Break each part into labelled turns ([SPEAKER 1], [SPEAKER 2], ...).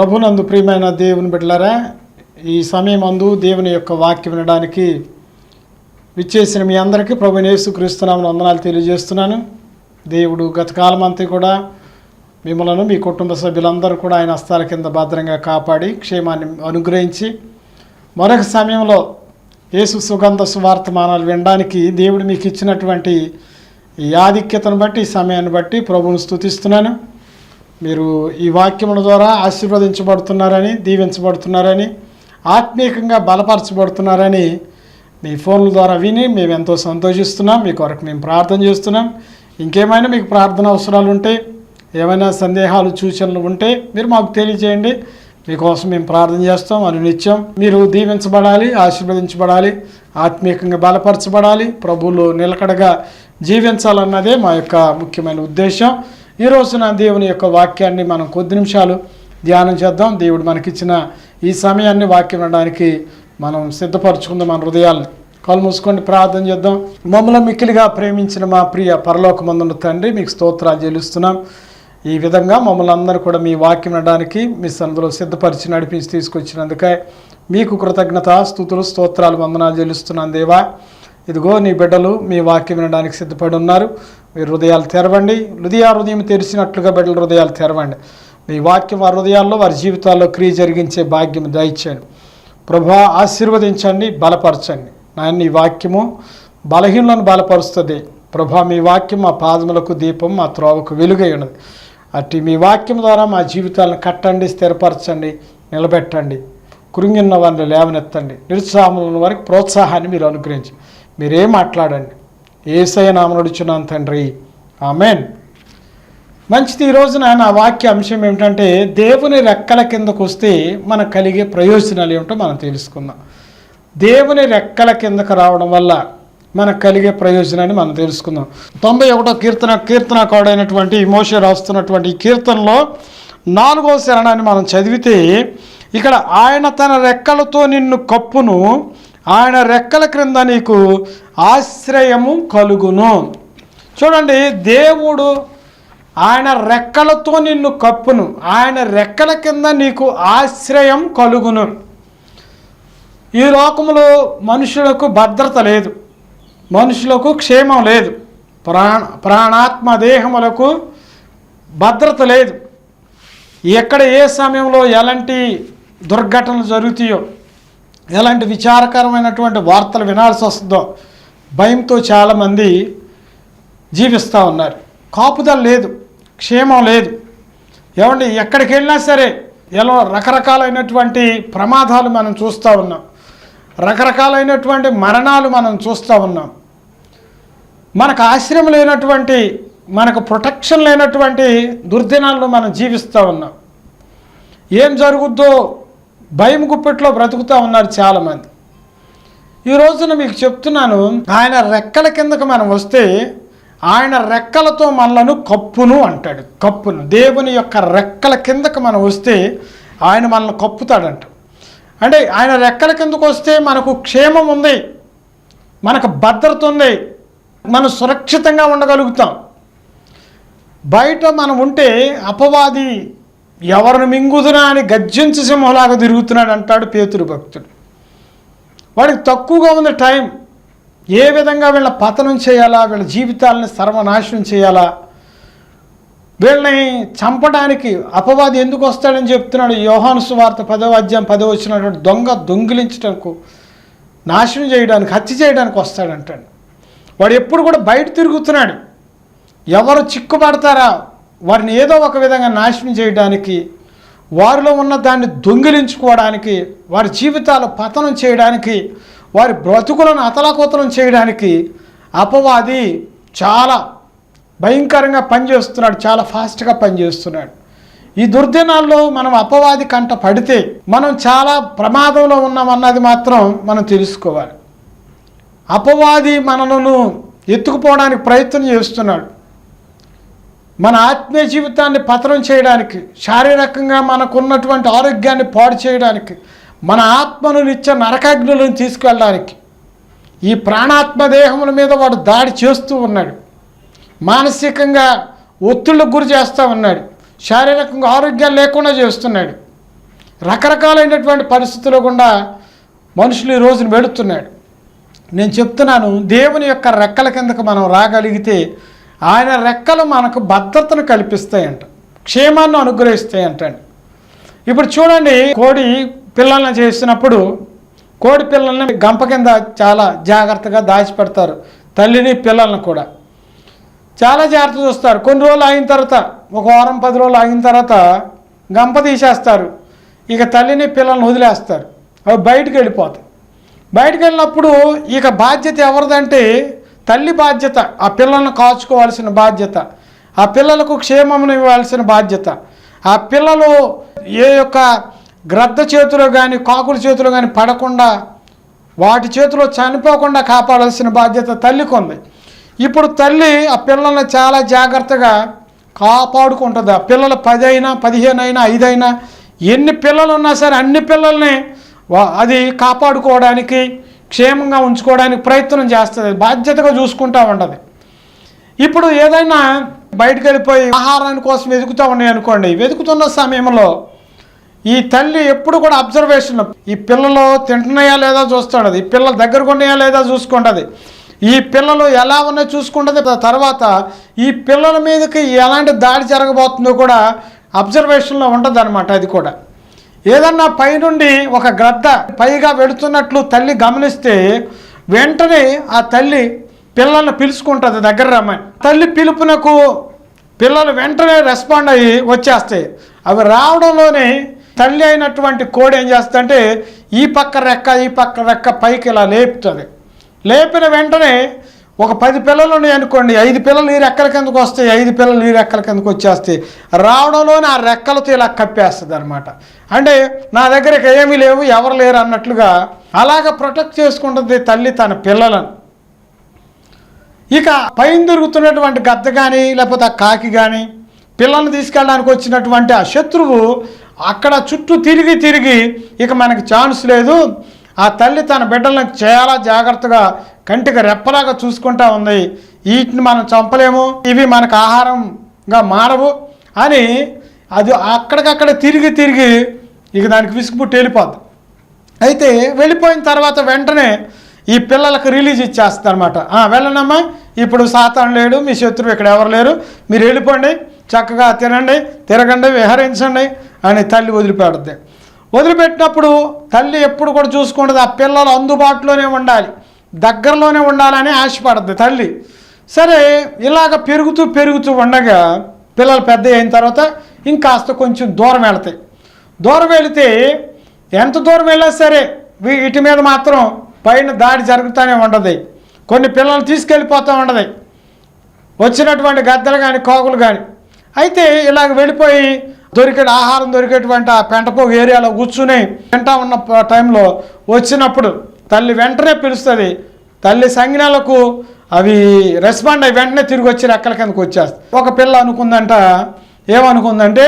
[SPEAKER 1] ప్రభునందు ప్రియమైన దేవుని బిడ్డలారా ఈ సమయం అందు దేవుని యొక్క వాక్యం వినడానికి విచ్చేసిన మీ అందరికీ ప్రభు యేసుక్రీస్తునామని వందనాలు తెలియజేస్తున్నాను. దేవుడు గతకాలం అంతా కూడా మిమ్మలను మీ కుటుంబ సభ్యులందరూ కూడా ఆయన హస్తాల కింద భద్రంగా కాపాడి క్షేమాన్ని అనుగ్రహించి మరొక సమయంలో యేసు సుగంధ సువార్తమానాలు వినడానికి దేవుడు మీకు ఇచ్చినటువంటి ఈ ఆధిక్యతను బట్టి ఈ సమయాన్ని బట్టి ప్రభువును స్తుతిస్తున్నాను. మీరు ఈ వాక్యముల ద్వారా ఆశీర్వదించబడుతున్నారని దీవించబడుతున్నారని ఆత్మీయంగా బలపరచబడుతున్నారని మీ ఫోన్ల ద్వారా విని మేము ఎంతో సంతోషిస్తున్నాం. మీ కొరకు మేము ప్రార్థన చేస్తున్నాం. ఇంకేమైనా మీకు ప్రార్థన అవసరాలు ఉంటే ఏమైనా సందేహాలు సూచనలు ఉంటే మీరు మాకు తెలియజేయండి. మీకోసం మేము ప్రార్థన చేస్తాం. అనునిత్యం మీరు దీవించబడాలి ఆశీర్వదించబడాలి ఆత్మీయంగా బలపరచబడాలి. ప్రభువులు నిలకడగా జీవించాలన్నదే మా యొక్క ముఖ్యమైన ఉద్దేశం. ఈ రోజున దేవుని యొక్క వాక్యాన్ని మనం కొద్ది నిమిషాలు ధ్యానం చేద్దాం. దేవుడు మనకిచ్చిన ఈ సమయాన్ని వాక్యం వినడానికి మనం సిద్ధపరచుకుందాం మన హృదయాలు కళ్ళు మూసుకొని ప్రార్థన చేద్దాం. మమ్మల్ని మిక్కిలిగా ప్రేమించిన మా ప్రియ పరలోకమందున్న తండ్రి మీకు స్తోత్రాలు చెల్లిస్తున్నాం. ఈ విధంగా మమ్మల్ని అందరూ కూడా మీ వాక్యం వినడానికి మీ సందులో సిద్ధపరిచి నడిపించి తీసుకొచ్చినందుకే మీకు కృతజ్ఞత స్థుతులు స్తోత్రాలు వందనాలు చెల్లిస్తున్నాను దేవా. ఇదిగో నీ బిడ్డలు మీ వాక్యం వినడానికి సిద్ధపడి ఉన్నారు. మీ హృదయాలు తెరవండి. హృదయ హృదయం తెరిచినట్లుగా బిడ్డల హృదయాలు తెరవండి. మీ వాక్యం వారి హృదయాల్లో వారి జీవితాల్లో క్రియ జరిగించే భాగ్యం దయచేయండి. ప్రభా ఆశీర్వదించండి బలపరచండి. నాయన ఈ వాక్యము బలహీనలను బలపరుస్తుంది. ప్రభా మీ వాక్యం మా పాదములకు దీపం మా త్రోవకు వెలుగై ఉన్నది. అట్టి మీ వాక్యం ద్వారా మా జీవితాలను కట్టండి స్థిరపరచండి నిలబెట్టండి. కురింగిన్న వారిని లేవనెత్తండి. నిరుత్సాహములను వారికి ప్రోత్సాహాన్ని మీరు అనుగ్రహించి మీరేం మాట్లాడండి. ఏసయ నామనుడుచున్నాను తండ్రి. ఆమెన్. మంచిది ఈరోజున నా వాక్య అంశం ఏమిటంటే దేవుని రెక్కల కిందకు వస్తే మనకు కలిగే ప్రయోజనాలు ఏమిటో మనం తెలుసుకుందాం. దేవుని రెక్కల కిందకు రావడం వల్ల మనకు కలిగే ప్రయోజనాన్ని మనం తెలుసుకుందాం. తొంభై ఒకటో కీర్తన కీర్తనకాడైనటువంటి మోషే రాస్తున్నటువంటి ఈ కీర్తనలో నాలుగో శరణాన్ని మనం చదివితే ఇక్కడ ఆయన తన రెక్కలతో నిన్ను కప్పును ఆయన రెక్కల క్రింద నీకు ఆశ్రయము కలుగును. చూడండి దేవుడు ఆయన రెక్కలతో నిన్ను కప్పును. ఆయన రెక్కల కింద నీకు ఆశ్రయం కలుగును. ఈ లోకంలో మనుషులకు భద్రత లేదు. మనుషులకు క్షేమం లేదు. ప్రాణ ప్రాణాత్మ దేహములకు భద్రత లేదు. ఎక్కడ ఏ సమయంలో ఎలాంటి దుర్ఘటనలు జరుగుతాయో ఎలాంటి విచారకరమైనటువంటి వార్తలు వినాల్సి వస్తుందో భయంతో చాలామంది జీవిస్తూ ఉన్నారు. కాపుదల లేదు క్షేమం లేదు. ఏమండి ఎక్కడికి వెళ్ళినా సరే ఎలా రకరకాలైనటువంటి ప్రమాదాలు మనం చూస్తూ ఉన్నాం. రకరకాలైనటువంటి మరణాలు మనం చూస్తూ ఉన్నాం. మనకు ఆశ్రయం లేనటువంటి మనకు ప్రొటెక్షన్ లేనటువంటి దుర్దినాల్లో మనం జీవిస్తూ ఉన్నాం. ఏం జరుగుద్దో భయం గుప్పెట్లో బ్రతుకుతూ ఉన్నారు చాలామంది. ఈ రోజున మీకు చెప్తున్నాను ఆయన రెక్కల కిందకు మనం వస్తే ఆయన రెక్కలతో మనలను కప్పును అంటాడు. కప్పును దేవుని యొక్క రెక్కల కిందకు మనం వస్తే ఆయన మనల్ని కప్పుతాడంట. అంటే ఆయన రెక్కల కిందకు వస్తే మనకు క్షేమం ఉంది మనకు భద్రత ఉంది మనం సురక్షితంగా ఉండగలుగుతాం. బయట మనం ఉంటే అపవాది ఎవరిని మింగుదునా అని గర్జించు సింహలాగా తిరుగుతున్నాడు అంటాడు పేతురు భక్తుడు. వాడికి తక్కువగా ఉంది టైం. ఏ విధంగా వీళ్ళ పతనం చేయాలా వీళ్ళ జీవితాలని సర్వనాశనం చేయాలా? వీళ్ళని చంపడానికి అపవాది ఎందుకు వస్తాడని చెప్తున్నాడు యోహాను సువార్త పదవ అధ్యాయం పదవ వచ్చినటువంటి దొంగ దొంగిలించడానికి నాశనం చేయడానికి హత్య చేయడానికి వస్తాడంటాడు. వాడు ఎప్పుడు కూడా బయట తిరుగుతున్నాడు. ఎవరు చిక్కుపడతారా? వారిని ఏదో ఒక విధంగా నాశనం చేయడానికి వారిలో ఉన్న దాన్ని దొంగిలించుకోవడానికి వారి జీవితాలు పతనం చేయడానికి వారి బ్రతుకులను అతలాకుతలం చేయడానికి అపవాది చాలా భయంకరంగా పనిచేస్తున్నాడు చాలా ఫాస్ట్గా పనిచేస్తున్నాడు. ఈ దుర్దినాల్లో మనం అపవాది కంట పడితే మనం చాలా ప్రమాదంలో ఉన్నామన్నది మాత్రం మనం తెలుసుకోవాలి. అపవాది మనలను ఎత్తుకుపోవడానికి ప్రయత్నం చేస్తున్నాడు. మన ఆత్మీయ జీవితాన్ని పతనం చేయడానికి శారీరకంగా మనకున్నటువంటి ఆరోగ్యాన్ని పాడు చేయడానికి మన ఆత్మను నిత్య నరకాగ్నులను తీసుకెళ్ళడానికి ఈ ప్రాణాత్మ దేహముల మీద వాడు దాడి చేస్తూ ఉన్నాడు. మానసికంగా ఒత్తిళ్ళకు గురి చేస్తూ ఉన్నాడు. శారీరకంగా ఆరోగ్యం లేకుండా చేస్తున్నాడు. రకరకాలైనటువంటి పరిస్థితుల్లో గుండా మనుషులు ఈ రోజున వెళుతున్నాడు. నేను చెప్తున్నాను దేవుని యొక్క రెక్కల కిందకు మనం రాగలిగితే ఆయన రెక్కలు మనకు భద్రతను కల్పిస్తాయంట క్షేమాన్ని అనుగ్రహిస్తాయంటండి. ఇప్పుడు చూడండి కోడి పిల్లల్ని చేసినప్పుడు కోడి పిల్లల్ని గంప కింద చాలా జాగ్రత్తగా దాచిపెడతారు తల్లిని పిల్లల్ని కూడా. చాలా జాగ్రత్త చూస్తారు. కొన్ని రోజులు అయిన తర్వాత ఒక వారం పది రోజులు అయిన తర్వాత గంప తీసేస్తారు. ఇక తల్లిని పిల్లల్ని వదిలేస్తారు. అవి బయటకు వెళ్ళిపోతాయి. బయటకు వెళ్ళినప్పుడు ఇక బాధ్యత ఎవరిదంటే తల్లి బాధ్యత ఆ పిల్లల్ని కాచుకోవాల్సిన బాధ్యత ఆ పిల్లలకు క్షేమమును ఇవ్వాల్సిన బాధ్యత. ఆ పిల్లలు ఏ యొక్క గ్రద్ద చేతిలో కానీ కాకుల చేతిలో కానీ పడకుండా వాటి చేతిలో చనిపోకుండా కాపాడాల్సిన బాధ్యత తల్లికి ఉంది. ఇప్పుడు తల్లి ఆ పిల్లల్ని చాలా జాగ్రత్తగా కాపాడుకుంటుంది. ఆ పిల్లలు పది అయినా పదిహేను అయినా ఐదైనా ఎన్ని పిల్లలు ఉన్నా సరే అన్ని పిల్లల్ని అది కాపాడుకోవడానికి క్షేమంగా ఉంచుకోవడానికి ప్రయత్నం చేస్తుంది బాధ్యతగా చూసుకుంటా ఉండదు ఇప్పుడు ఏదైనా బయటకు వెళ్ళిపోయి ఆహారాని కోసం వెతుకుతూ ఉన్నాయి అనుకోండి వెతుకుతున్న సమయంలో ఈ తల్లి ఎప్పుడు కూడా అబ్జర్వేషన్ ఈ పిల్లలు తింటున్నాయా లేదా చూస్తుండదు ఈ పిల్లలు దగ్గరకు ఉన్నాయా లేదా చూసుకుంటుంది. ఈ పిల్లలు ఎలా ఉన్నాయో చూసుకుంటుంది తర్వాత ఈ పిల్లల మీదకి ఎలాంటి దాడి జరగబోతుందో కూడా అబ్జర్వేషన్లో ఉంటుంది అనమాట అది కూడా. ఏదన్నా పైనుండి ఒక గ్రద్ద పైగా వెళుతున్నట్లు తల్లి గమనిస్తే వెంటనే ఆ తల్లి పిల్లల్ని పిలుచుకుంటుంది దగ్గర రమ్మని. తల్లి పిలుపునకు పిల్లలు వెంటనే రెస్పాండ్ అయ్యి వచ్చేస్తాయి. అవి రావడంలోనే తల్లి అయినటువంటి కోడి ఏం చేస్తుందంటే ఈ పక్క రెక్క ఈ పక్క రెక్క పైకి ఇలా లేపుతుంది. లేపిన వెంటనే ఒక పది పిల్లలు ఉన్నాయి అనుకోండి ఐదు పిల్లలు ఈ రెక్కల కిందకు వస్తాయి? ఐదు పిల్లలు ఈ రెక్కల కిందకు వచ్చేస్తాయి? రావడంలోనే ఆ రెక్కలతో ఇలా కప్పేస్తుంది అనమాట అంటే నా దగ్గర ఏమీ లేవు ఎవరు లేరు అన్నట్లుగా అలాగ ప్రొటెక్ట్ చేసుకుంటుంది తల్లి తన పిల్లలను. ఇక పైన దొరుకుతున్నటువంటి గద్ద కానీ లేకపోతే ఆ కాకి కానీ పిల్లల్ని తీసుకెళ్ళడానికి వచ్చినటువంటి ఆ శత్రువు అక్కడ చుట్టూ తిరిగి తిరిగి ఇక మనకి ఛాన్స్ లేదు. ఆ తల్లి తన బిడ్డలను చాలా జాగ్రత్తగా కంటికి రెప్పలాగా చూసుకుంటా ఉంది. వీటిని మనం చంపలేము. ఇవి మనకు ఆహారంగా మారవు అని అది అక్కడికక్కడ తిరిగి తిరిగి ఇక దానికి విసుగుపుట్టి వెళ్ళిపోద్ది. అయితే వెళ్ళిపోయిన తర్వాత వెంటనే ఈ పిల్లలకు రిలీజ్ ఇచ్చేస్తుంది అనమాట వెళ్ళనమ్మా ఇప్పుడు సాతాను లేడు మీ శత్రువు ఇక్కడ ఎవరు లేరు మీరు వెళ్ళిపోండి చక్కగా తినండి తిరగండి విహరించండి అని తల్లి వదిలిపెడుద్ది. వదిలిపెట్టినప్పుడు తల్లి ఎప్పుడు కూడా చూసుకుంటుంది ఆ పిల్లలు అందుబాటులోనే ఉండాలి దగ్గరలోనే ఉండాలని ఆశపడుద్ది తల్లి. సరే ఇలాగ పెరుగుతూ పెరుగుతూ ఉండగా పిల్లలు పెద్ద అయిన తర్వాత ఇంకాస్త కొంచెం దూరం వెళతాయి. దూరం వెళితే ఎంత దూరం వెళ్ళినా సరే వీటి మీద మాత్రం పైన దాడి జరుగుతూనే ఉండదు. కొన్ని పిల్లలు తీసుకెళ్ళిపోతూ ఉండదు. వచ్చినటువంటి గద్దలు కానీ కోకులు కానీ అయితే ఇలాగ వెళ్ళిపోయి దొరికే ఆహారం దొరికేటువంటి ఆ పెంటపోగు ఏరియాలో కూర్చుని తింటా ఉన్న టైంలో వచ్చినప్పుడు తల్లి వెంటనే పిలుస్తుంది తల్లి సంజ్ఞలకు అవి రెస్పాండ్ అయ్యి వెంటనే తిరిగి వచ్చి రెక్కల కిందకు వచ్చేస్తాయి ఒక పిల్ల అనుకుందంట ఏమనుకుందంటే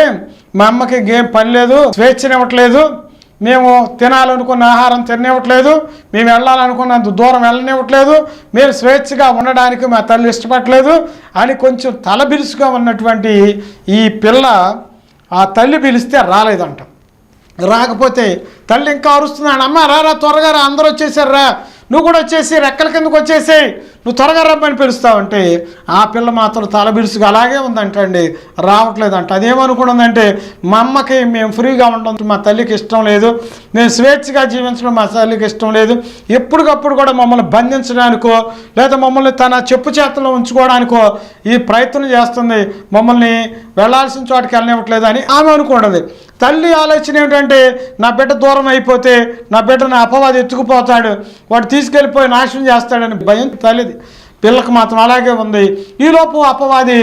[SPEAKER 1] మా అమ్మకి ఏం పని లేదు స్వేచ్ఛనివ్వట్లేదు మేము తినాలనుకున్న ఆహారం తిననివ్వట్లేదు మేము వెళ్ళాలనుకున్నంత దూరం వెళ్ళనివ్వట్లేదు మీరు స్వేచ్ఛగా ఉండడానికి మా తల్లి ఇష్టపడలేదు అని కొంచెం తలబిరుసుగా ఉన్నటువంటి ఈ పిల్ల ఆ తల్లి పిలిస్తే రాలేదంట. రాకపోతే తల్లి ఇంకా అరుస్తున్నాడు అమ్మ రారా త్వరగా రా అందరూ వచ్చేసారు రా. నువ్వు కూడా వచ్చేసి రెక్కల కిందకు వచ్చేసి నువ్వు త్వరగా రమ్మని పిలుస్తావంటే ఆ పిల్ల మాత్రం తలబిరుసుగా అలాగే ఉందంటండి. రావట్లేదంట. అదేమనుకున్నదంటే మా అమ్మకి మేము ఫ్రీగా ఉండడం మా తల్లికి ఇష్టం లేదు. నేను స్వేచ్ఛగా జీవించడం మా తల్లికి ఇష్టం లేదు. ఎప్పటికప్పుడు కూడా మమ్మల్ని బంధించడానికో లేదా మమ్మల్ని తన చెప్పు చేతలో ఉంచుకోవడానికో ఈ ప్రయత్నం చేస్తుంది. మమ్మల్ని వెళ్ళాల్సిన చోటుకి వెళ్ళనివ్వట్లేదు అని ఆమె అనుకున్నది తల్లి ఆలోచన ఏమిటంటే నా బిడ్డ దూరం అయిపోతే నా బిడ్డను అపవాది ఎత్తుకుపోతాడు. వాడు తీసుకెళ్ళిపోయి నాశనం చేస్తాడని భయం తల్లిది. పిల్లకి మాత్రం అలాగే ఉంది. ఈలోపు అపవాది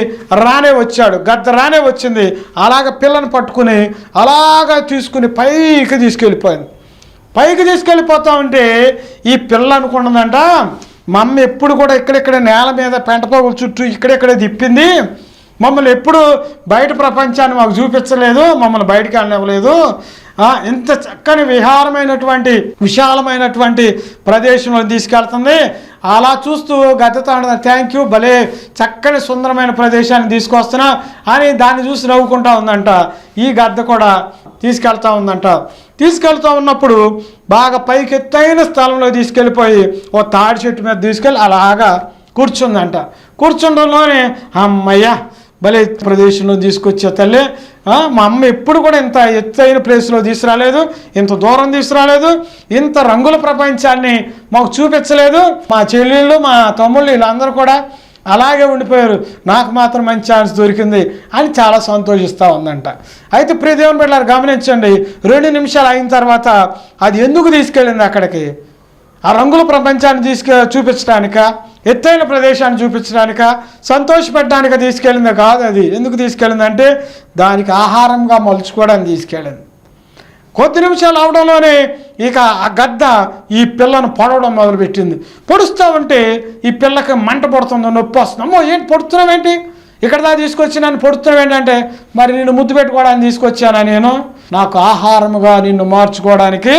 [SPEAKER 1] రానే వచ్చాడు. గద్ద రానే వచ్చింది. అలాగ పిల్లను పట్టుకుని అలాగ తీసుకుని పైకి తీసుకెళ్ళిపోయింది. పైకి తీసుకెళ్ళిపోతా ఉంటే ఈ పిల్ల అనుకున్నదంట మా ఎప్పుడు కూడా ఇక్కడిక్కడ నేల మీద పెంటపోగుల చుట్టూ ఇక్కడెక్కడే తిప్పింది. మమ్మల్ని ఎప్పుడు బయట ప్రపంచాన్ని మాకు చూపించలేదు. మమ్మల్ని బయటికి వెళ్ళనివ్వలేదు. ఇంత చక్కని విహారమైనటువంటి విశాలమైనటువంటి ప్రదేశంలో తీసుకెళ్తుంది. అలా చూస్తూ గద్దతో థ్యాంక్ యూ భలే చక్కని సుందరమైన ప్రదేశాన్ని తీసుకొస్తున్నా అని దాన్ని చూసి నవ్వుకుంటా ఉందంట. ఈ గద్ద కూడా తీసుకెళ్తా ఉందంట. తీసుకెళ్తా ఉన్నప్పుడు బాగా పైకి ఎత్తైన స్థలంలో తీసుకెళ్ళిపోయి ఓ తాడి చెట్టు మీద తీసుకెళ్ళి అలాగా కూర్చుందంట. కూర్చుండంలోనే అమ్మయ్య! భలే ప్రదేశంలో తీసుకొచ్చే తల్లి. మా అమ్మ ఎప్పుడు కూడా ఇంత ఎత్తైన ప్లేస్లో తీసుకురాలేదు ఇంత దూరం తీసుకురాలేదు ఇంత రంగుల ప్రపంచాన్ని మాకు చూపించలేదు. మా చెల్లెళ్ళు మా తమ్ముళ్ళు వీళ్ళందరూ కూడా అలాగే ఉండిపోయారు. నాకు మాత్రం మంచి ఛాన్స్ దొరికింది అని చాలా సంతోషిస్తూ ఉందంట. అయితే ప్రియ దేవుని బిడ్డలారు గమనించండి రెండు నిమిషాలు అయిన తర్వాత అది ఎందుకు తీసుకెళ్ళింది అక్కడికి? ఆ రంగుల ప్రపంచాన్ని తీసుకు చూపించడానిక? ఎత్తైన ప్రదేశాన్ని చూపించడానిక? సంతోషపెట్టడానికి తీసుకెళ్ళింది కాదు అది. ఎందుకు తీసుకెళ్ళింది అంటే దానికి ఆహారంగా మలుచుకోవడానికి తీసుకెళ్ళింది. కొద్ది నిమిషాలు అవడంలోనే ఇక ఆ గద్ద ఈ పిల్లను పొడవడం మొదలుపెట్టింది. పొడుస్తూ ఉంటే ఈ పిల్లకి మంట పడుతుందో నొప్పి వస్తుంది అమ్మో ఏంటి పొడుతున్నావేంటి ఇక్కడ దా తీసుకొచ్చి నన్ను పొడుతున్నావు ఏంటంటే మరి నిన్ను ముద్దు పెట్టుకోవడానికి తీసుకొచ్చానా నేను? నాకు ఆహారముగా నిన్ను మార్చుకోవడానికి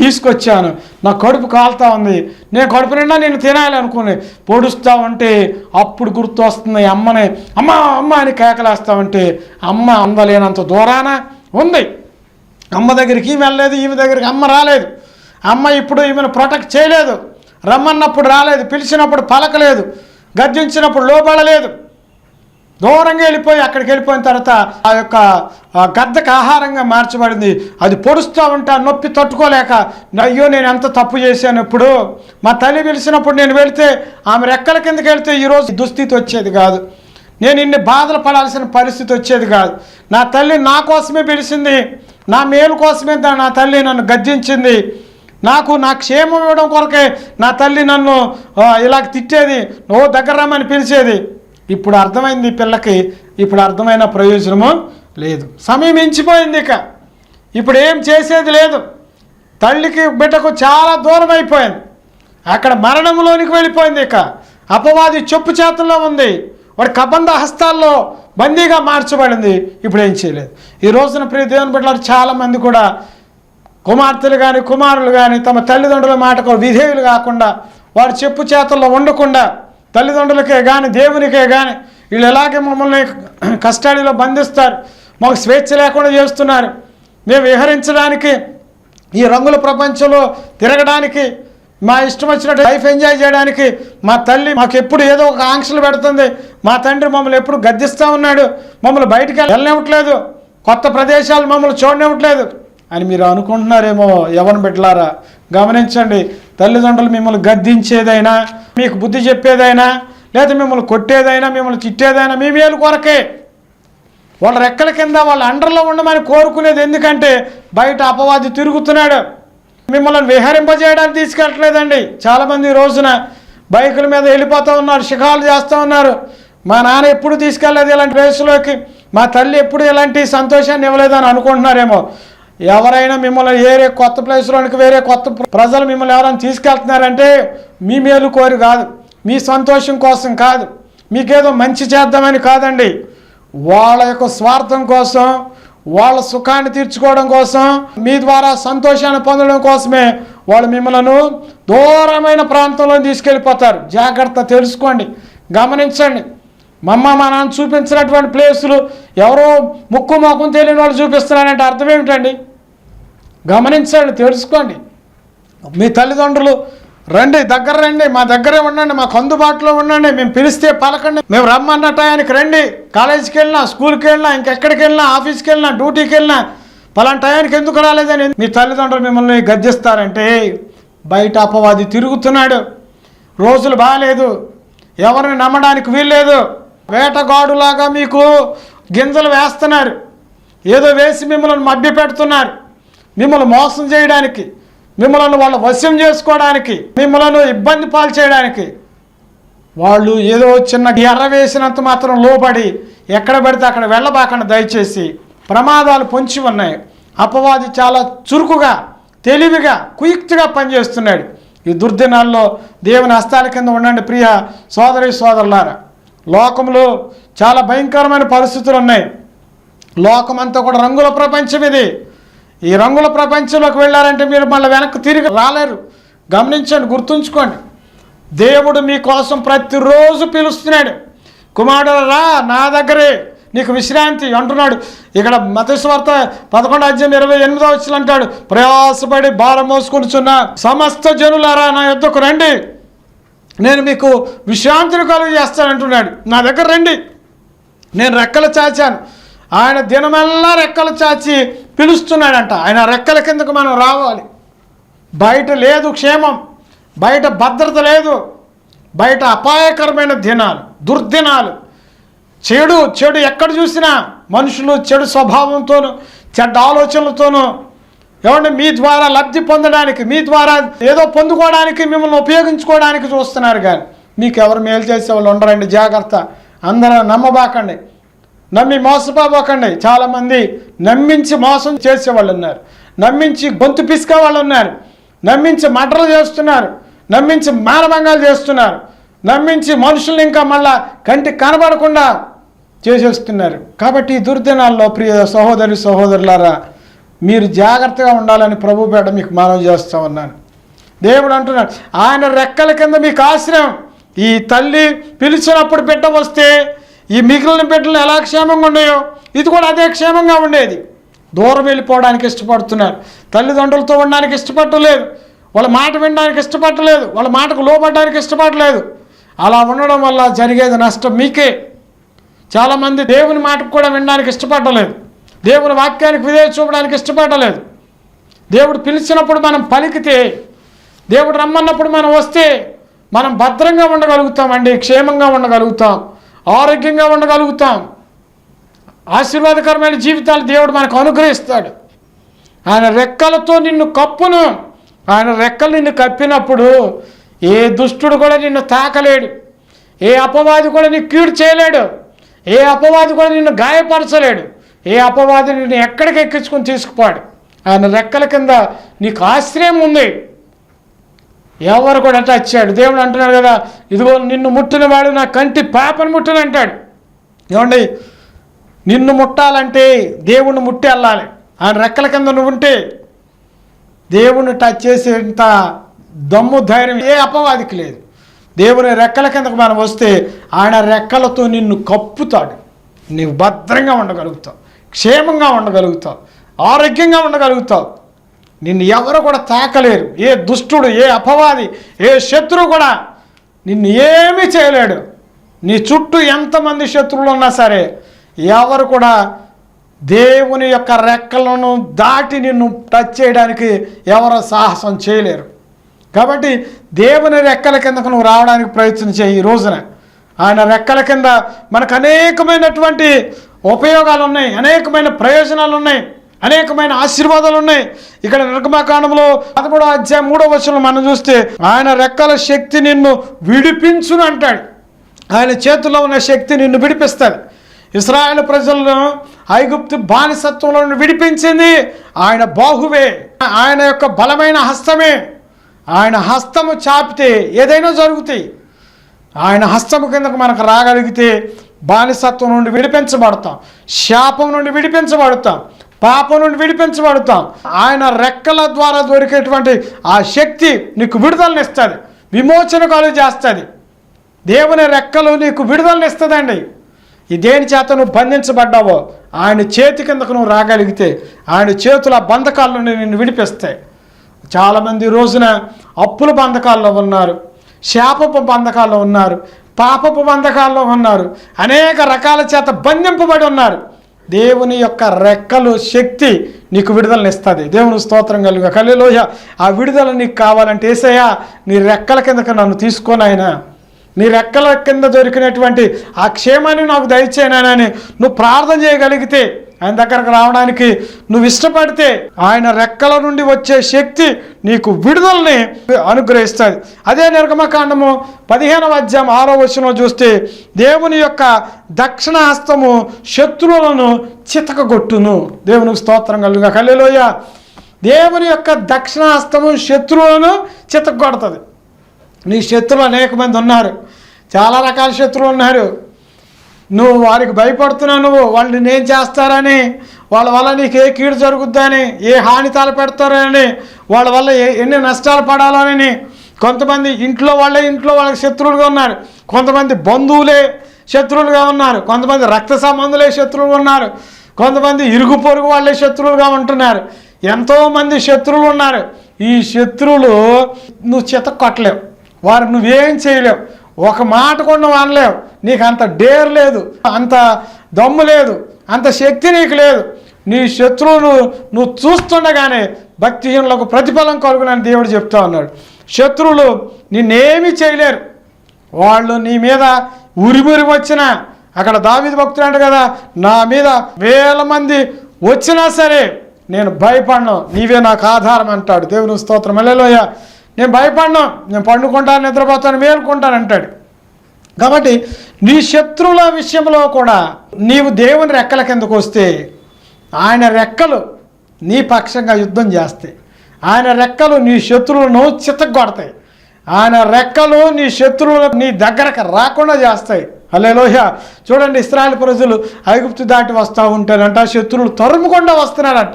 [SPEAKER 1] తీసుకొచ్చాను. నా కడుపు కాలుతా ఉంది. నేను కడుపు నిండా నేను తినాలి అనుకుని పొడుస్తా ఉంటే అప్పుడు గుర్తు వస్తుంది అమ్మని అమ్మ అమ్మ అని కేకలేస్తా ఉంటే అమ్మ అందలేనంత దూరాన ఉంది. అమ్మ దగ్గరికి ఈమె వెళ్ళలేదు ఈమె దగ్గరికి అమ్మ రాలేదు. అమ్మ ఇప్పుడు ఈమెను ప్రొటెక్ట్ చేయలేదు. రమ్మన్నప్పుడు రాలేదు పిలిచినప్పుడు పలకలేదు గర్జించినప్పుడు లోపడలేదు దూరంగా వెళ్ళిపోయి అక్కడికి వెళ్ళిపోయిన తర్వాత ఆ యొక్క గద్దకు ఆహారంగా మార్చబడింది. అది పొడుస్తూ ఉంటా నొప్పి తట్టుకోలేక అయ్యో నేను ఎంత తప్పు చేశాను ఇప్పుడు? మా తల్లి పిలిచినప్పుడు నేను వెళితే ఆమె రెక్కల కిందకి వెళ్తే ఈరోజు దుస్థితి వచ్చేది కాదు. నేను ఇన్ని బాధలు పడాల్సిన పరిస్థితి వచ్చేది కాదు. నా తల్లి నా కోసమే పిలిచింది నా మేలు కోసమే నా తల్లి నన్ను గద్దించింది. నాకు నా క్షేమం ఇవ్వడం కొరకే నా తల్లి నన్ను ఇలా ఇలాగ తిట్టేది ఓ దగ్గర రమ్మని పిలిచేది. ఇప్పుడు అర్థమైంది పిల్లకి? ఇప్పుడు అర్థమైన ప్రయోజనము లేదు. సమయం మించిపోయింది ఇక. ఇప్పుడు ఏం చేసేది లేదు. తల్లికి బిడ్డకు చాలా దూరం అయిపోయింది. అక్కడ మరణంలోనికి వెళ్ళిపోయింది ఇక. అపవాది చెప్పు చేతుల్లో ఉంది. వాడి కబంధ హస్తాల్లో బందీగా మార్చబడింది. ఇప్పుడు ఏం చేయలేదు. ఈ రోజున ప్రియ దేవుని బిడ్డలు చాలామంది కూడా కుమార్తెలు కానీ కుమారులు కానీ తమ తల్లిదండ్రుల మాటకు విధేయులు కాకుండా వారి చెప్పు చేతుల్లో ఉండకుండా తల్లిదండ్రులకే కానీ దేవునికే కానీ వీళ్ళు ఎలాగే మమ్మల్ని కస్టడీలో బంధిస్తారు మాకు స్వేచ్ఛ లేకుండా చేస్తున్నారు. మేము విహరించడానికి ఈ రంగుల ప్రపంచంలో తిరగడానికి మా ఇష్టం వచ్చినట్టు లైఫ్ ఎంజాయ్ చేయడానికి మా తల్లి మాకు ఎప్పుడు ఏదో ఒక ఆంక్షలు పెడుతుంది. మా తండ్రి మమ్మల్ని ఎప్పుడు గద్దిస్తూ ఉన్నాడు. మమ్మల్ని బయటికి వెళ్ళనివ్వట్లేదు. కొత్త ప్రదేశాలు మమ్మల్ని చూడనివ్వట్లేదు. అని మీరు అనుకుంటున్నారేమో ఎవరిని బిడ్డలారా గమనించండి. తల్లిదండ్రులు మిమ్మల్ని గద్దించేదైనా మీకు బుద్ధి చెప్పేదైనా లేదా మిమ్మల్ని కొట్టేదైనా మిమ్మల్ని తిట్టేదైనా మీ మేలు కొరకే. వాళ్ళ రెక్కల కింద వాళ్ళ అండర్లో ఉండమని కోరుకునేది ఎందుకంటే బయట అపవాది తిరుగుతున్నాడు. మిమ్మల్ని విహరింపజేయడానికి తీసుకెళ్ళట్లేదండి. చాలామంది ఈ రోజున బైకుల మీద వెళ్ళిపోతూ ఉన్నారు శిఖాలు చేస్తూ ఉన్నారు. మా నాన్న ఎప్పుడు తీసుకెళ్ళలేదు ఇలాంటి వయసులోకి మా తల్లి ఎప్పుడు ఇలాంటి సంతోషాన్ని ఇవ్వలేదని అనుకుంటున్నారేమో. ఎవరైనా మిమ్మల్ని వేరే కొత్త ప్లేస్లోనికి వేరే కొత్త ప్రజలు మిమ్మల్ని ఎవరైనా తీసుకెళ్తున్నారంటే మీ మేలు కోరి కాదు మీ సంతోషం కోసం కాదు మీకేదో మంచి చేద్దామని కాదండి. వాళ్ళ యొక్క స్వార్థం కోసం వాళ్ళ సుఖాన్ని తీర్చుకోవడం కోసం మీ ద్వారా సంతోషాన్ని పొందడం కోసమే వాళ్ళు మిమ్మల్ని దూరమైన ప్రాంతంలో తీసుకెళ్ళిపోతారు. జాగ్రత్త తెలుసుకోండి గమనించండి. మా అమ్మ మా నాన్న చూపించినటువంటి ప్లేసులు ఎవరో ముక్కు మొక్కం తెలియని వాళ్ళు చూపిస్తున్నారంటే అర్థం ఏమిటండి? గమనించండి తెలుసుకోండి. మీ తల్లిదండ్రులు రండి దగ్గర రండి మా దగ్గరే ఉండండి మాకు అందుబాటులో ఉండండి మేము పిలిస్తే పలకండి మేము రమ్మన్న టయానికి రండి. కాలేజీకి వెళ్ళినా స్కూల్కి వెళ్ళినా ఇంకెక్కడికి వెళ్ళినా ఆఫీస్కి వెళ్ళినా డ్యూటీకి వెళ్ళినా పలానా టయానికి ఎందుకు రాలేదని మీ తల్లిదండ్రులు మిమ్మల్ని గద్దిస్తారంటే బయట అపవాది తిరుగుతున్నాడు. రోజులు బాగాలేదు ఎవరిని నమ్మడానికి వీల్లేదు. వేటగాడులాగా మీకు గింజలు వేస్తున్నారు. ఏదో వేసి మిమ్మల్ని మభ్య పెడుతున్నారు. మిమ్మల్ని మోసం చేయడానికి మిమ్మల్ని వాళ్ళ వశ్యం చేసుకోవడానికి మిమ్మల్ని ఇబ్బంది పాలు చేయడానికి వాళ్ళు ఏదో చిన్న ఎర్ర వేసినంత మాత్రం లోబడి ఎక్కడ పడితే అక్కడ వెళ్ళబాకండి దయచేసి ప్రమాదాలు పొంచి ఉన్నాయి. అపవాది చాలా చురుకుగా తెలివిగా కుయుక్తిగా పనిచేస్తున్నాడు. ఈ దుర్దినాల్లో దేవుని హస్తాల కింద ఉండండి ప్రియ సోదరి సోదరులారా. లోకంలో చాలా భయంకరమైన పరిస్థితులు ఉన్నాయి. లోకమంతా కూడా రంగుల ప్రపంచం ఇది. ఈ రంగుల ప్రపంచంలోకి వెళ్ళారంటే మీరు మళ్ళీ వెనక్కి తిరిగి రాలేరు. గమనించండి గుర్తుంచుకోండి. దేవుడు మీకోసం ప్రతిరోజు పిలుస్తున్నాడు. కుమారుడు రా నా దగ్గరే. నీకు విశ్రాంతి అంటున్నాడు. ఇక్కడ మతస్వార్త పదకొండు అధ్యాయం ఇరవై ఎనిమిదో వచ్చిన అంటాడు. ప్రయాసపడి భారం మోసుకుంటున్న సమస్త జనులారా నా యుద్ధకు రండి. నేను మీకు విశ్రాంతిని కలుగు చేస్తానంటున్నాడు నా దగ్గర రండి. నేను రెక్కలు చాచాను. ఆయన దినమెల్లా రెక్కలు చాచి పిలుస్తున్నాడంట. ఆయన రెక్కల కిందకు మనం రావాలి. బయట లేదు క్షేమం. బయట భద్రత లేదు. బయట అపాయకరమైన దినాలు దుర్దినాలు. చెడు చెడు ఎక్కడ చూసినా మనుషులు చెడు స్వభావంతోనూ చెడ్డ ఆలోచనలతోనూ ఏమంటే మీ ద్వారా లబ్ధి పొందడానికి మీ ద్వారా ఏదో పొందుకోవడానికి మిమ్మల్ని ఉపయోగించుకోవడానికి చూస్తున్నారు కానీ మీకు ఎవరు మేలు చేసే వాళ్ళు ఉండరండి జాగ్రత్త. అందరూ నమ్మబాకండి. నమ్మి మోసపోబోకండి. చాలామంది నమ్మించి మోసం చేసేవాళ్ళు ఉన్నారు నమ్మించి గొంతు పిసికే వాళ్ళు ఉన్నారు నమ్మించి మటలు చేస్తున్నారు. నమ్మించి మానభంగాలు చేస్తున్నారు. నమ్మించి మనుషుల్ని ఇంకా మళ్ళా కంటికి కనబడకుండా చేసేస్తున్నారు. కాబట్టి ఈ దుర్దినాల్లో ప్రియ సహోదరి సహోదరులారా మీరు జాగ్రత్తగా ఉండాలని ప్రభు పేట మీకు మనవి చేస్తూ ఉన్నాను. దేవుడు అంటున్నాడు ఆయన రెక్కల కింద మీకు ఆశ్రయం. ఈ తల్లి పిలిచినప్పుడు బిడ్డ వస్తే ఈ మిగిలిన బిడ్డలు ఎలా క్షేమంగా ఉన్నాయో ఇది కూడా అదే క్షేమంగా ఉండేది. దూరం వెళ్ళిపోవడానికి ఇష్టపడుతున్నారు. తల్లిదండ్రులతో ఉండడానికి ఇష్టపడలేదు. వాళ్ళ మాట వినడానికి ఇష్టపడలేదు. వాళ్ళ మాటకు లోపడడానికి ఇష్టపడలేదు. అలా ఉండడం వల్ల జరిగేది నష్టం మీకే. చాలామంది దేవుని మాటకు కూడా వినడానికి ఇష్టపడలేదు. దేవుని వాక్యానికి విధేయ చూపడానికి ఇష్టపడలేదు. దేవుడు పిలిచినప్పుడు మనం పలికితే దేవుడు రమ్మన్నప్పుడు మనం వస్తే మనం భద్రంగా ఉండగలుగుతామండి క్షేమంగా ఉండగలుగుతాం. ఆరోగ్యంగా ఉండగలుగుతాం. ఆశీర్వాదకరమైన జీవితాలు దేవుడు మనకు అనుగ్రహిస్తాడు. ఆయన రెక్కలతో నిన్ను కప్పును. ఆయన రెక్కలు నిన్ను కప్పినప్పుడు ఏ దుష్టుడు కూడా నిన్ను తాకలేడు. ఏ అపవాది కూడా నీకు కీడు చేయలేడు. ఏ అపవాది కూడా నిన్ను గాయపరచలేడు. ఏ అపవాది నిన్ను ఎక్కడికి ఎక్కించుకొని తీసుకుపోడు. ఆయన రెక్కల కింద నీకు ఆశ్రయం ఉంది. ఎవరు కూడా అట్లా వచ్చాడు దేవుడు అంటున్నాడు కదా ఇదిగో నిన్ను ముట్టిన వాడు నా కంటి పాపను ముట్టిన అంటాడు. ఏమండి? నిన్ను ముట్టాలంటే దేవుణ్ణి ముట్టి వెళ్ళాలి ఆయన రెక్కల కింద నువ్వు ఉంటే దేవుణ్ణి టచ్ చేసేంత దమ్ము ధైర్యం ఏ అపవాదికి లేదు. దేవుని రెక్కల కిందకు మనం వస్తే ఆయన రెక్కలతో నిన్ను కప్పుతాడు. నీవు భద్రంగా ఉండగలుగుతావు. క్షేమంగా ఉండగలుగుతావు. ఆరోగ్యంగా ఉండగలుగుతావు. నిన్ను ఎవరు కూడా తాకలేరు. ఏ దుష్టుడు ఏ అపవాది ఏ శత్రువు కూడా నిన్ను ఏమీ చేయలేడు. నీ చుట్టూ ఎంతమంది శత్రువులు ఉన్నా సరే ఎవరు కూడా దేవుని యొక్క రెక్కలను దాటి నిన్ను టచ్ చేయడానికి ఎవరు సాహసం చేయలేరు. కాబట్టి దేవుని రెక్కల కిందకు నువ్వు రావడానికి ప్రయత్నం చేయి ఈ రోజున. ఆయన రెక్కల కింద మనకు అనేకమైనటువంటి ఉపయోగాలు ఉన్నాయి అనేకమైన ప్రయోజనాలు ఉన్నాయి. అనేకమైన ఆశీర్వాదాలు ఉన్నాయి. ఇక్కడ నిర్గమకాండంలో పదమూడో అధ్యాయం మూడో వచనం మనం చూస్తే ఆయన రెక్కల శక్తి నిన్ను విడిపించును అంటాడు. ఆయన చేతిలో ఉన్న శక్తి నిన్ను విడిపిస్తాడు. ఇస్రాయేల్ ప్రజలను ఐగుప్తు బానిసత్వంలో నుండి విడిపించింది ఆయన బాహువే. ఆయన యొక్క బలమైన హస్తమే. ఆయన హస్తము చాపితే ఏదైనా జరుగుతాయి. ఆయన హస్తము కిందకు మనకు రాగలిగితే బానిసత్వం నుండి విడిపించబడతాం. శాపం నుండి విడిపించబడతాం. పాపం నుండి విడిపించబడతాం ఆయన రెక్కల ద్వారా దొరికేటువంటి ఆ శక్తి నీకు విడుదలనిస్తుంది. విమోచన కలుగు చేస్తుంది. దేవుని రెక్కలు నీకు విడుదలనిస్తుందండి. ఈ దేని చేత నువ్వు బంధించబడ్డావో ఆయన చేతి కిందకు నువ్వు రాగలిగితే ఆయన చేతుల బంధకాల నుండి నిన్ను విడిపిస్తాయి. చాలామంది రోజున అప్పుల బంధకాల్లో ఉన్నారు శాపపు బంధకాల్లో ఉన్నారు పాపపు బంధకాల్లో ఉన్నారు అనేక రకాల చేత బంధింపబడి ఉన్నారు. దేవుని యొక్క రెక్కలు శక్తి నీకు విడుదలనిస్తుంది. దేవుని స్తోత్రం కలుగు కలిలోయ ఆ విడుదల నీకు కావాలంటే ఏసయ్యా నీ రెక్కల కిందకి నన్ను తీసుకొని ఆయన నీ రెక్కల కింద దొరికినటువంటి ఆ క్షేమాన్ని నాకు దయచేయనని నువ్వు ప్రార్థన చేయగలిగితే ఆయన దగ్గరకు రావడానికి నువ్వు ఇష్టపడితే ఆయన రెక్కల నుండి వచ్చే శక్తి నీకు విడుదలని అనుగ్రహిస్తుంది. అదే నిర్గమకాండము పదిహేనవ అధ్యాయం ఆరో వచనం చూస్తే దేవుని యొక్క దక్షిణ హస్తము శత్రువులను చితకగొట్టును. దేవునికి స్తోత్రం కలుగా కల్లెలోయ దేవుని యొక్క దక్షిణ హస్తము శత్రువులను చితకగొడుతుంది. నీ శత్రువులు అనేక మంది ఉన్నారు. చాలా రకాల శత్రువులు ఉన్నారు. నువ్వు వారికి భయపడుతున్నావు నువ్వు వాళ్ళు నేను చేస్తారని వాళ్ళ వల్ల నీకు ఏ కీడు జరుగుద్దని ఏ హాని తలపెడతారని వాళ్ళ వల్ల ఏ ఎన్ని నష్టాలు పడాలని కొంతమంది ఇంట్లో వాళ్ళే ఇంట్లో వాళ్ళకి శత్రువులుగా ఉన్నారు. కొంతమంది బంధువులే శత్రువులుగా ఉన్నారు. కొంతమంది రక్త సంబంధులే శత్రువులు ఉన్నారు. కొంతమంది ఇరుగు పొరుగు వాళ్ళే శత్రువులుగా ఉంటున్నారు. ఎంతోమంది శత్రువులు ఉన్నారు. ఈ శత్రువులు నువ్వు చిత కొట్టలేవు. వారు నువ్వేం చేయలేవు. ఒక మాట కూడా నువ్వు అనలేవు. నీకు అంత డేర్ లేదు అంత దమ్ము లేదు అంత శక్తి నీకు లేదు. నీ శత్రువును నువ్వు చూస్తుండగానే భక్తిహీనులకు ప్రతిఫలం కలుగునని దేవుడు చెప్తా ఉన్నాడు. శత్రువులు నిన్నేమీ చేయలేరు. వాళ్ళు నీ మీద ఉరిమురి వచ్చినా అక్కడ దావిది భక్తులు అంట కదా నా మీద వేల మంది వచ్చినా సరే నేను భయపడను నీవే నాకు ఆధారం అంటాడు. దేవుని స్తోత్రం. అల్లెలోయ నేను భయపడినా నేను పండుకుంటాను నిద్రపోతాను మేలుకుంటాను అంటాడు. కాబట్టి నీ శత్రువుల విషయంలో కూడా నీవు దేవుని రెక్కల కిందకు వస్తే ఆయన రెక్కలు నీ పక్షంగా యుద్ధం చేస్తాయి. ఆయన రెక్కలు నీ శత్రువులను చిత్తగొడతాయి ఆయన రెక్కలు నీ శత్రువులు నీ దగ్గరకు రాకుండా చేస్తాయి. అల్లెలోహ చూడండి ఇస్రాయల్ ప్రజలు ఐగుప్తు దాటి వస్తూ ఉంటారంట శత్రువులు తరుముకుండా వస్తున్నారంట.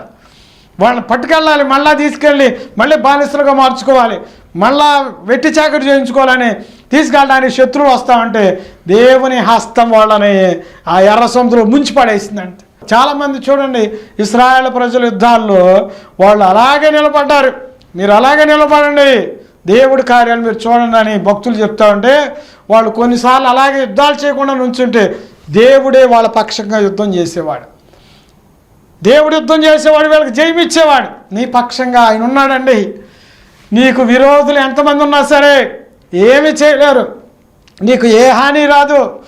[SPEAKER 1] వాళ్ళని పట్టుకెళ్ళాలి మళ్ళా తీసుకెళ్ళి మళ్ళీ బానిసలుగా మార్చుకోవాలి మళ్ళా వెట్టి చాకరి చేయించుకోవాలని తీసుకెళ్ళడానికి శత్రువు వస్తామంటే దేవుని హస్తం వాళ్ళని ఆ ఎర్ర సముద్రం ముంచి పడేసిందంట. చాలామంది చూడండి ఇస్రాయేల్ ప్రజల యుద్ధాల్లో వాళ్ళు అలాగే నిలబడ్డారు. మీరు అలాగే నిలబడండి. దేవుడి కార్యాలు మీరు చూడండి అని భక్తులు చెప్తా ఉంటే వాళ్ళు కొన్నిసార్లు అలాగే యుద్ధాలు చేయకుండా నుంచుంటే దేవుడే వాళ్ళ పక్షంగా యుద్ధం చేసేవాడు. దేవుడు యుద్ధం చేసేవాడు వీళ్ళకి జయమిచ్చేవాడు నీ పక్షంగా ఆయన ఉన్నాడండి. నీకు విరోధులు ఎంతమంది ఉన్నా సరే ఏమి చేయలేరు. నీకు ఏ హాని రాదు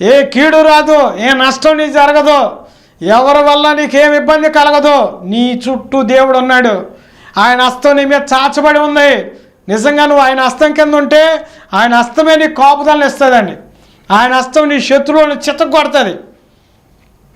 [SPEAKER 1] ఏ కీడు రాదు ఏ నష్టం నీ జరగదు ఎవరి వల్ల నీకేం ఇబ్బంది కలగదు. నీ చుట్టూ దేవుడు ఉన్నాడు. ఆయన హస్తం నీ మీద చాచబడి ఉంది. నిజంగా నువ్వు ఆయన హస్తం కింద ఉంటే ఆయన హస్తమే నీ కాపుదలను ఇస్తుందండి. ఆయన హస్తం నీ శత్రువులను చిత్తగొడుతుంది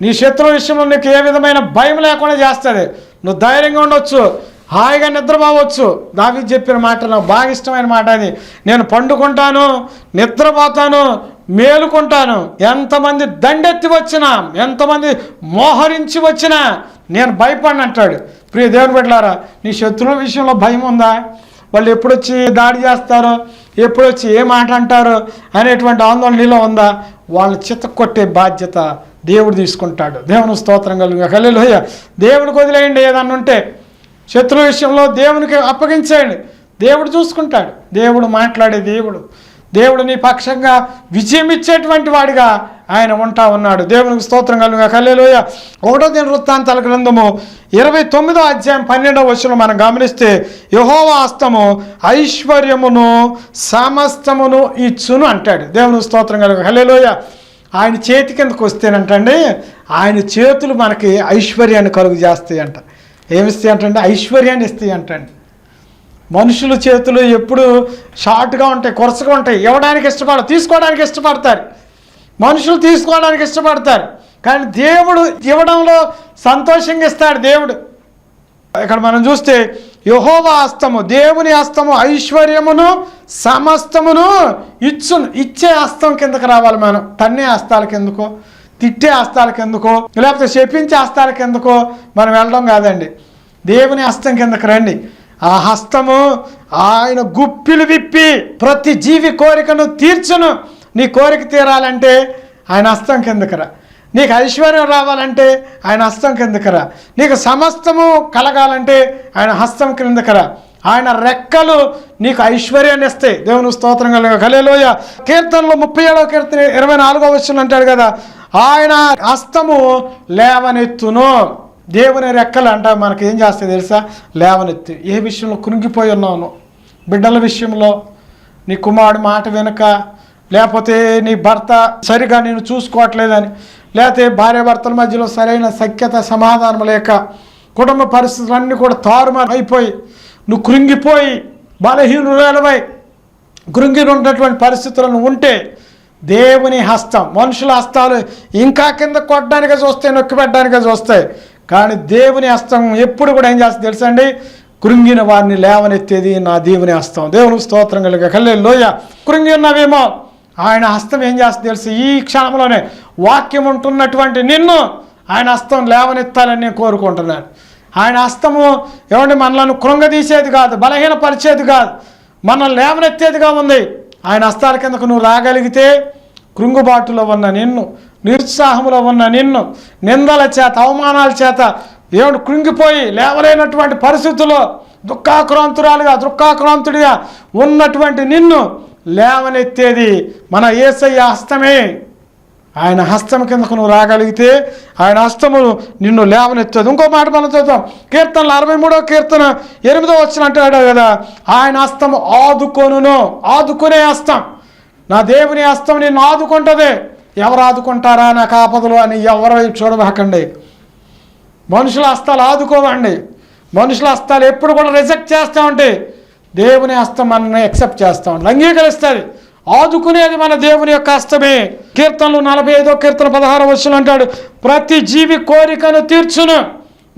[SPEAKER 1] నీ శత్రువు విషయంలో నీకు ఏ విధమైన భయం లేకుండా చేస్తుంది. నువ్వు ధైర్యంగా ఉండొచ్చు. హాయిగా నిద్రపోవచ్చు. దావి చెప్పిన మాట నాకు బాగా ఇష్టమైన మాట అది. నేను పండుకుంటాను నిద్రపోతాను మేలుకుంటాను. ఎంతమంది దండెత్తి వచ్చినా ఎంతమంది మోహరించి వచ్చినా నేను భయపడిన అంటాడు. ప్రియ దేవుని బిడ్డలారా నీ శత్రువుల విషయంలో భయం ఉందా? వాళ్ళు ఎప్పుడొచ్చి దాడి చేస్తారో? ఎప్పుడొచ్చి ఏ మాట అంటారు అనేటువంటి ఆందోళన నీలో ఉందా? వాళ్ళని చిత్త కొట్టే బాధ్యత దేవుడు తీసుకుంటాడు. దేవుని స్తోత్రం కలుగు కలెలోయ దేవుడికి వదిలేయండి ఏదన్నా ఉంటే. శత్రు విషయంలో దేవునికి అప్పగించేయండి. దేవుడు చూసుకుంటాడు. దేవుడు మాట్లాడే దేవుడు. దేవుడు నీ పక్షంగా విజయం ఇచ్చేటువంటి వాడిగా ఆయన ఉంటా ఉన్నాడు. దేవునికి స్తోత్రం కలుగు కల్లెలోయ ఒకటో దిన వృత్తాంతాల గ్రంథము ఇరవై తొమ్మిదో అధ్యాయం పన్నెండవ వచ్చిన మనం గమనిస్తే యహోవా హస్తము ఐశ్వర్యమును సమస్తమును ఇచ్చును అంటాడు. దేవునికి స్తోత్రం కలుగు కల్లెలోయ ఆయన చేతి కిందకు వస్తేనంటండి ఆయన చేతులు మనకి ఐశ్వర్యాన్ని కలుగు చేస్తాయి అంట ఏమిస్తాయి అంటే ఐశ్వర్యాన్ని ఇస్తాయి అంటండి మనుషుల చేతులు ఎప్పుడు షార్ట్గా ఉంటాయి కొరసగా ఉంటాయి. ఇవ్వడానికి ఇష్టపడ తీసుకోవడానికి ఇష్టపడతారు. మనుషులు తీసుకోవడానికి ఇష్టపడతారు. కానీ దేవుడు ఇవ్వడంలో సంతోషంగా ఇస్తాడు దేవుడు. ఇక్కడ మనం చూస్తే యహోవా హస్తము దేవుని హస్తము ఐశ్వర్యమును సమస్తమును ఇచ్చును. ఇచ్చే హస్తం కిందకు రావాలి మనం. తన్నే హస్తాల కిందకో తిట్టే హస్తాల కిందకో లేకపోతే శపించే హస్తాల కిందకో మనం వెళ్ళడం కాదండి. దేవుని హస్తం కిందకి రండి. ఆ హస్తము ఆయన గుప్పిలు విప్పి ప్రతి జీవి కోరికను తీర్చును. నీ కోరిక తీరాలంటే ఆయన హస్తం కిందకరా. నీకు ఐశ్వర్యం రావాలంటే ఆయన హస్తం కిందకరా. నీకు సమస్తము కలగాలంటే ఆయన హస్తం కిందకి ఆయన రెక్కలు నీకు ఐశ్వర్యాన్ని ఇస్తాయి. దేవుని స్తోత్రం కలుగ కలేలోయ కీర్తనలో ముప్పై ఏడవ కీర్తన ఇరవై నాలుగో వచ్చిన అంటాడు కదా ఆయన హస్తము లేవనెత్తును. దేవుని రెక్కలు అంట మనకి ఏం చేస్తాయి తెలుసా? లేవనెత్తి. ఏ విషయంలో కునిగిపోయి ఉన్నావు బిడ్డల విషయంలో నీ కుమారుడు మాట వెనుక లేకపోతే నీ భర్త సరిగా నేను చూసుకోవట్లేదని లేకపోతే భార్య భర్తల మధ్యలో సరైన సఖ్యత సమాధానం లేక కుటుంబ పరిస్థితులన్నీ కూడా తారుమారు అయిపోయి నువ్వు కృంగిపోయి బలహీనులవై కృంగిని ఉన్నటువంటి పరిస్థితులను ఉంటే దేవుని హస్తం మనుషుల హస్తాలు ఇంకా కింద కొట్టడానికే చూస్తాయి నొక్కి పెట్టడానికే చూస్తాయి. కానీ దేవుని హస్తం ఎప్పుడు కూడా ఏం చేస్తుంది తెలుసండి? కృంగిన వారిని లేవనెత్తేది నా దేవుని హస్తం. దేవుని స్తోత్రం కలిగే కల్లే లోయ కృంగి ఉన్నవేమో? ఆయన హస్తం ఏం చేస్తుంది తెలుసు? ఈ క్షణంలోనే వాక్యం ఉంటున్నటువంటి నిన్ను ఆయన హస్తం లేవనెత్తాలని నేను కోరుకుంటున్నాను. ఆయన హస్తము ఏమంటే మనలను కృంగదీసేది కాదు బలహీనపరిచేది కాదు మనల్ని లేవనెత్తేదిగా ఉంది. ఆయన హస్తాల కిందకు నువ్వు రాగలిగితే కృంగుబాటులో ఉన్న నిన్ను నిరుత్సాహంలో ఉన్న నిన్ను నిందల చేత అవమానాల చేత ఏమిటి కృంగిపోయి లేవలేనటువంటి పరిస్థితుల్లో దుఃఖాక్రాంతురాలుగా దుఃఖాక్రాంతుడిగా ఉన్నటువంటి నిన్ను లేవనెత్తేది మన ఏసయ్య హస్తమే. ఆయన హస్తం కిందకు నువ్వు రాగలిగితే ఆయన హస్తము నిన్ను లేవనెత్తదు. ఇంకో మాట మనం చూద్దాం కీర్తనలు అరవై మూడో కీర్తన ఎనిమిదో వచ్చిన అంటాడు కదా? ఆయన హస్తం ఆదుకొనును. ఆదుకునే హస్తం. నా దేవుని హస్తం నిన్ను ఆదుకుంటుంది. ఎవరు ఆదుకుంటారా? నాకు ఆపదలు అని ఎవరు చూడబాకండి. మనుషుల హస్తాలు ఆదుకోవండి మనుషుల హస్తాలు ఎప్పుడు కూడా రిజెక్ట్ చేస్తూ ఉంటే దేవుని హస్తం మనల్ని యాక్సెప్ట్ చేస్తాం. అంగీకరిస్తుంది ఆదుకునేది మన దేవుని యొక్క హస్తమే కీర్తనలు నలభై ఐదో కీర్తన పదహారు వర్షాలు అంటాడు ప్రతి జీవి కోరికను తీర్చును.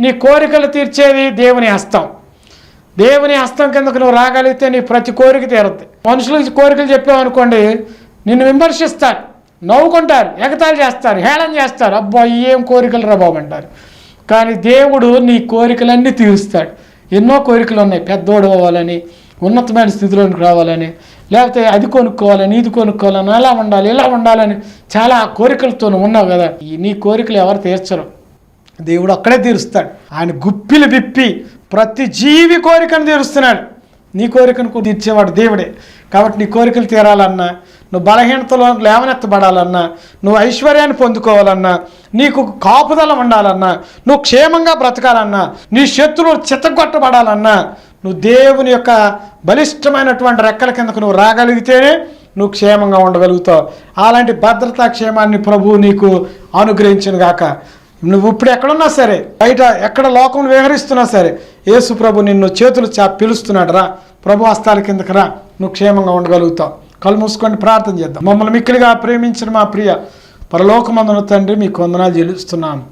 [SPEAKER 1] నీ కోరికలు తీర్చేది దేవుని హస్తం. దేవుని హస్తం కిందకు నువ్వు రాగలిగితే నీ ప్రతి కోరిక తీరుద్ది. మనుషులకు కోరికలు చెప్పావనుకోండి నిన్ను విమర్శిస్తారు నవ్వుకుంటారు ఎగతాళి చేస్తారు హేళన చేస్తారు. అబ్బా ఏం కోరికలు రా అంటారు. కానీ దేవుడు నీ కోరికలన్నీ తీరుస్తాడు. ఎన్నో కోరికలు ఉన్నాయి. పెద్దోడు అవ్వాలని ఉన్నతమైన స్థితిలోనికి రావాలని లేకపోతే అది కొనుక్కోవాలని ఇది కొనుక్కోవాలని అలా ఉండాలి ఇలా ఉండాలని చాలా కోరికలతో ఉన్నావు కదా. నీ కోరికలు ఎవరు తీర్చరు. దేవుడు అక్కడే తీరుస్తాడు. ఆయన గుప్పిలు విప్పి ప్రతి జీవి కోరికను తీరుస్తున్నాడు. నీ కోరికను కూడా తీర్చేవాడు దేవుడే. కాబట్టి నీ కోరికలు తీరాలన్నా నువ్వు బలహీనతలో లేవనెత్తబడాలన్నా నువ్వు ఐశ్వర్యాన్ని పొందుకోవాలన్నా నీకు కాపుదల ఉండాలన్నా నువ్వు క్షేమంగా బ్రతకాలన్నా నీ శత్రువులు చిత్తగొట్టబడాలన్నా నువ్వు దేవుని యొక్క బలిష్టమైనటువంటి రెక్కల కిందకు నువ్వు రాగలిగితేనే నువ్వు క్షేమంగా ఉండగలుగుతావు. అలాంటి భద్రతా క్షేమాన్ని ప్రభువు నీకు అనుగ్రహించిన గాక. నువ్వు ఇప్పుడు ఎక్కడున్నా సరే బయట ఎక్కడ లోకం విహరిస్తున్నా సరే యేసు ప్రభు నిన్ను చేతులు చా పిలుస్తున్నాడు. రా. ప్రభు హస్తాల కిందకి రా. నువ్వు క్షేమంగా ఉండగలుగుతావు. కళ్ళు మూసుకొని ప్రార్థన చేద్దాం. మమ్మల్ని మిక్కిలిగా ప్రేమించిన మా ప్రియ పరలోకమందున తండ్రి మీకు వందనాలు చెల్లిస్తున్నాను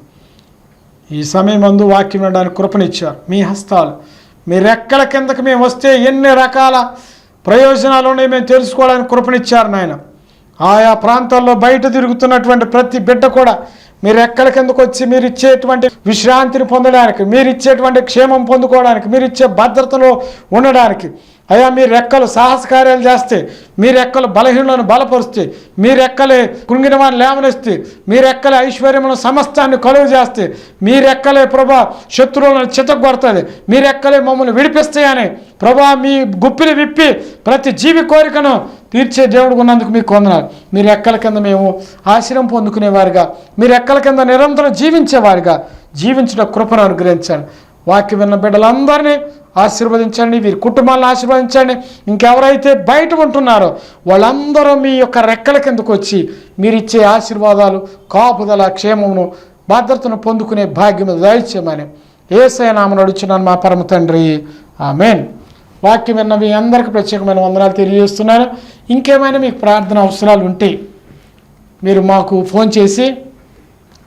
[SPEAKER 1] ఈ సమయం మందు వాక్యం వినడానికి కృపనిచ్చారు. మీ హస్తాలు మీరెక్కడ కిందకి మేము వస్తే ఎన్ని రకాల ప్రయోజనాలు ఉన్నాయి మేము తెలుసుకోవడానికి కృపనిచ్చారు నాయన. ఆయా ప్రాంతాల్లో బయట తిరుగుతున్నటువంటి ప్రతి బిడ్డ కూడా మీరు ఎక్కడ కిందకు వచ్చి మీరు ఇచ్చేటువంటి విశ్రాంతిని పొందడానికి మీరు ఇచ్చేటువంటి క్షేమం పొందుకోవడానికి మీరు ఇచ్చే భద్రతలో ఉండడానికి అయ్యా మీ రెక్కలు సాహస కార్యాలు చేస్తే మీ రెక్కలు బలహీనలను బలపరుస్తే మీ రెక్కలే కృంగిన వారిని లేవనిస్తే మీ రెక్కలే ఐశ్వర్యములను సమస్తాన్ని కలుగు చేస్తే మీ రెక్కలే ప్రభా శత్రువులను చితగొడుతుంది మీ రెక్కలే మమ్మల్ని విడిపిస్తాయని ప్రభా మీ గుప్పిని విప్పి ప్రతి జీవి కోరికను తీర్చే దేవుడు ఉన్నందుకు మీకు వందనాలు. మీ రెక్కల కింద మేము ఆశ్రయం పొందుకునేవారుగా మీ రెక్కల కింద నిరంతరం జీవించేవారుగా జీవించిన కృపను అనుగ్రహించండి వాక్యం విన్న బిడ్డలందరినీ ఆశీర్వదించండి వీరి కుటుంబాలను ఆశీర్వదించండి. ఇంకెవరైతే బయట ఉంటున్నారో వాళ్ళందరూ మీ యొక్క రెక్కల కిందకు వచ్చి మీరిచ్చే ఆశీర్వాదాలు కాపుదల క్షేమమును భద్రతను పొందుకునే భాగ్యం దయచేయమని ఏసైనామను అడుచున్నాను మా పరమ తండ్రి. ఆమెన్. వాక్యం విన్న మీ అందరికీ ప్రత్యేకమైన వందనాలు తెలియజేస్తున్నాను. ఇంకేమైనా మీకు ప్రార్థన అవసరాలు ఉంటే మీరు మాకు ఫోన్ చేసి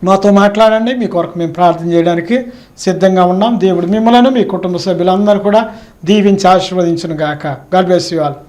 [SPEAKER 1] మాతో మాట్లాడండి. మీ కొరకు మేము ప్రార్థన చేయడానికి సిద్ధంగా ఉన్నాం. దేవుడు మిమ్మలను మీ కుటుంబ సభ్యులందరూ కూడా దీవించి ఆశీర్వదించును గాక గాడ్ బ్లెస్ యూ ఆల్.